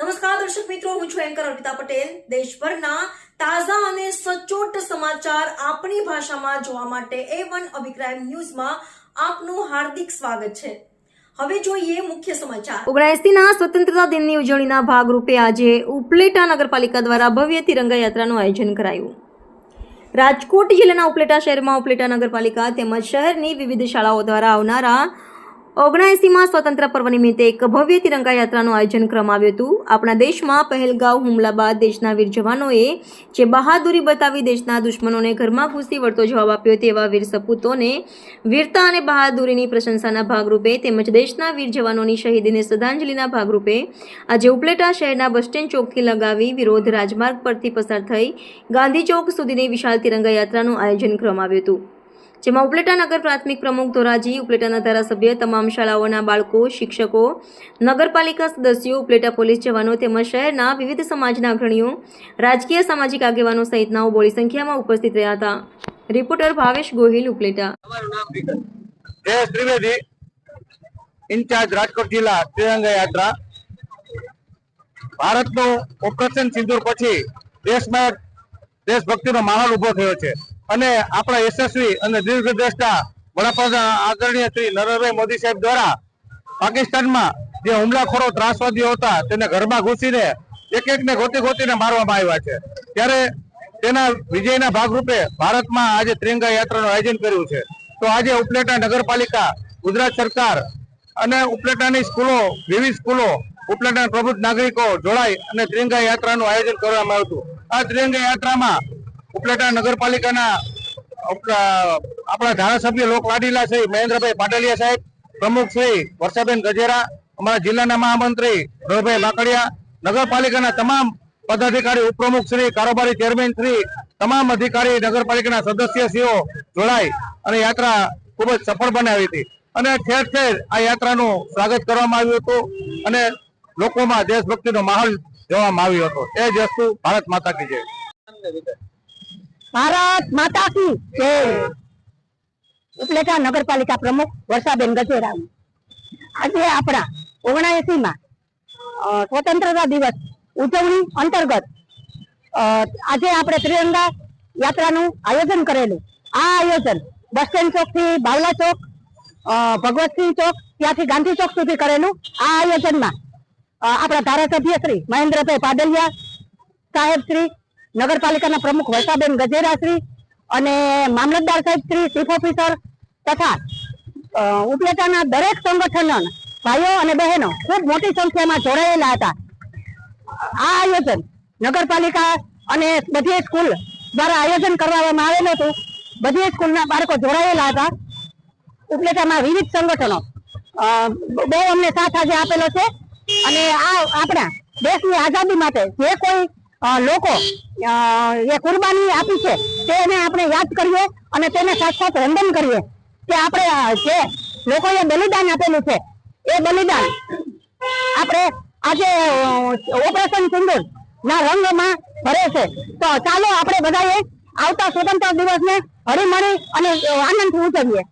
નમસ્કાર, દર્શક મિત્રો, હું છું એન્કર અર્પિતા પટેલ. દેશભરના તાજા અને સચોટ સમાચાર આપણી ભાષામાં જોવા માટે એ વન અભિપ્રાય ન્યૂઝમાં આપનું હાર્દિક સ્વાગત છે. હવે જોઈએ મુખ્ય સમાચાર. ઓગણએસીના સ્વતંત્રતા દિનની ઉજવણીના ભાગરૂપે આજે ઉપલેટા નગરપાલિકા દ્વારા ભવ્ય તિરંગા યાત્રાનું આયોજન કરાયું. રાજકોટ જિલ્લાના ઉપલેટા શહેરમાં ઉપલેટા નગરપાલિકા તેમજ શહેરની વિવિધ શાળાઓ દ્વારા આવનારા ઓગણએસીમાં સ્વતંત્ર પર્વ નિમિત્તે એક ભવ્ય તિરંગા યાત્રાનું આયોજન કરવામાં આવ્યું હતું. આપણા દેશમાં પહેલગાંવ હુમલા બાદ દેશના વીર જવાનોએ જે બહાદુરી બતાવી દેશના દુશ્મનોને ઘરમાં ઘૂસી વળતો જવાબ આપ્યો તેવા વીર સપૂતોને વીરતા અને બહાદુરીની પ્રશંસાના ભાગરૂપે તેમજ દેશના વીર જવાનોની શહીદીને શ્રદ્ધાંજલિના ભાગરૂપે આજે ઉપલેટા શહેરના બસ સ્ટેન્ડ ચોકથી લગાવી વિરોધ રાજમાર્ગ પરથી પસાર થઈ ગાંધી ચોક સુધીની વિશાળ તિરંગા યાત્રાનું આયોજન કરવામાં આવ્યું હતું. જેમાં ઉપલેટા નગર પ્રાથમિક પ્રમુખ ધોરાજી, ઉપલેટાના ધારાસભ્ય, તમામ શાળાઓના બાળકો, શિક્ષકો, નગરપાલિકા સદસ્યો, ઉપલેટા પોલીસ જવાનો તેમજ શહેરના વિવિધ સમાજના અગ્રણીઓ, રાજકીય સામાજિક આગેવાનો સહિતનાઓ બોડી સંખ્યામાં ઉપસ્થિત રહ્યા હતા. રિપોર્ટર ભાવેશ ગોહિલ, ઉપલેટા. ત્રિવેદી ઇન્ચાર્જ રાજકોટ જિલ્લા ત્રિરંગા યાત્રા. ભારતનું ઓપરેશન સિંદુર પછી દેશમાં દેશભક્તિનો માહોલ ઊભો થયો છે. અને આપણા યશસ્વી અને દીર્ઘદ્રષ્ટા વડાપ્રધાન આદરણીય શ્રી નરેન્દ્રભાઈ મોદી સાહેબ દ્વારા પાકિસ્તાનમાં જે હુમલાખોરો ત્રાસવાદીઓ હતા તેને ઘરમાં ઘૂસીને એક એક ને ગોતી ગોતીને મારવામાં આવ્યા છે. ત્યારે તેના વિજયના ભાગરૂપે ભારતમાં આજે ત્રિરંગા યાત્રાનું આયોજન કર્યું છે. તો આજે ઉપલેટા નગરપાલિકા, ગુજરાત સરકાર અને ઉપલેટાની સ્કૂલો, વિવિધ સ્કૂલો ઉપલેટા પ્રબુદ્ધ નાગરિકો જોડાઈ અને ત્રિરંગા યાત્રાનું આયોજન કરવામાં આવ્યું હતું. આ ત્રિરંગા યાત્રામાં ઉપલેટા નગરપાલિકાના આપણા ધારાસભ્ય લોકલાડીલા શ્રી મહેન્દ્રભાઈ પાટલિયા સાહેબ, પ્રમુખ શ્રી વર્ષાબેન ગજેરા, અમારા જિલ્લાના મહામંત્રી રવિભાઈ માકડિયા નગરપાલિકાના તમામ પદાધિકારી, ઉપપ્રમુખ શ્રી, કારોબારી ચેરમેન શ્રી, તમામ અધિકારી, નગરપાલિકાના સદસ્યશ્રીઓ જોડાઈ અને યાત્રા ખૂબ જ સફળ બનાવી હતી. અને ઠેર ઠેર આ યાત્રાનું સ્વાગત કરવામાં આવ્યું હતું અને લોકોમાં દેશભક્તિનો માહોલ જોવામાં આવ્યો હતો. એ જ વસ્તુ ભારત માતા કી જય. ભારત માતા કી જય. ઉપલેટા નગરપાલિકા પ્રમુખ વર્ષાબેન ગજેરા આજે આપણા ઓગણાએસી માં સ્વતંત્રતા દિવસ ઉજવણી અંતર્ગત આજે આપણે ત્રિરંગા યાત્રાનું આયોજન કરેલું. આ આયોજન બસ સ્ટેન્ડ ચોકથી બાવલા ચોક ભગવતસિંહ ચોક, ત્યાંથી ગાંધી ચોક સુધી કરેલું. આ આયોજનમાં આપણા ધારાસભ્ય શ્રી મહેન્દ્રભાઈ પાડલિયા સાહેબ શ્રી નગરપાલિકાના પ્રમુખ વર્ષાબેન ગજેરા શ્રી અને મામલતદાર સાહેબ શ્રી ચીફ ઓફિસર તથા ઉપલેટાના દરેક સંગઠનો ભાઈઓ અને બહેનો ખૂબ મોટી સંખ્યામાં જોડાયેલા હતા. આ આયોજન નગરપાલિકા અને બધી સ્કૂલ દ્વારા આયોજન કરવામાં આવેલું હતું. બધી સ્કૂલના બાળકો જોડાયેલા હતા. ઉપલેટામાં વિવિધ સંગઠનો બહુ અમને સાથ આજે આપેલો છે. અને આ આપણા દેશની આઝાદી માટે જે કોઈ લોકો એ કુરબાની આપી છે, તેને આપણે યાદ કરીએ અને તેને સાથ સાથ વંદન કરીએ. કે આપણે જે લોકોએ બલિદાન આપેલું છે, એ બલિદાન આપણે આજે ઓપરેશન સિંદૂર ના રંગમાં ભરે છે. તો ચાલો આપણે બધાએ આવતા સ્વતંત્ર દિવસને હળીમળી અને આનંદથી ઉજવીએ.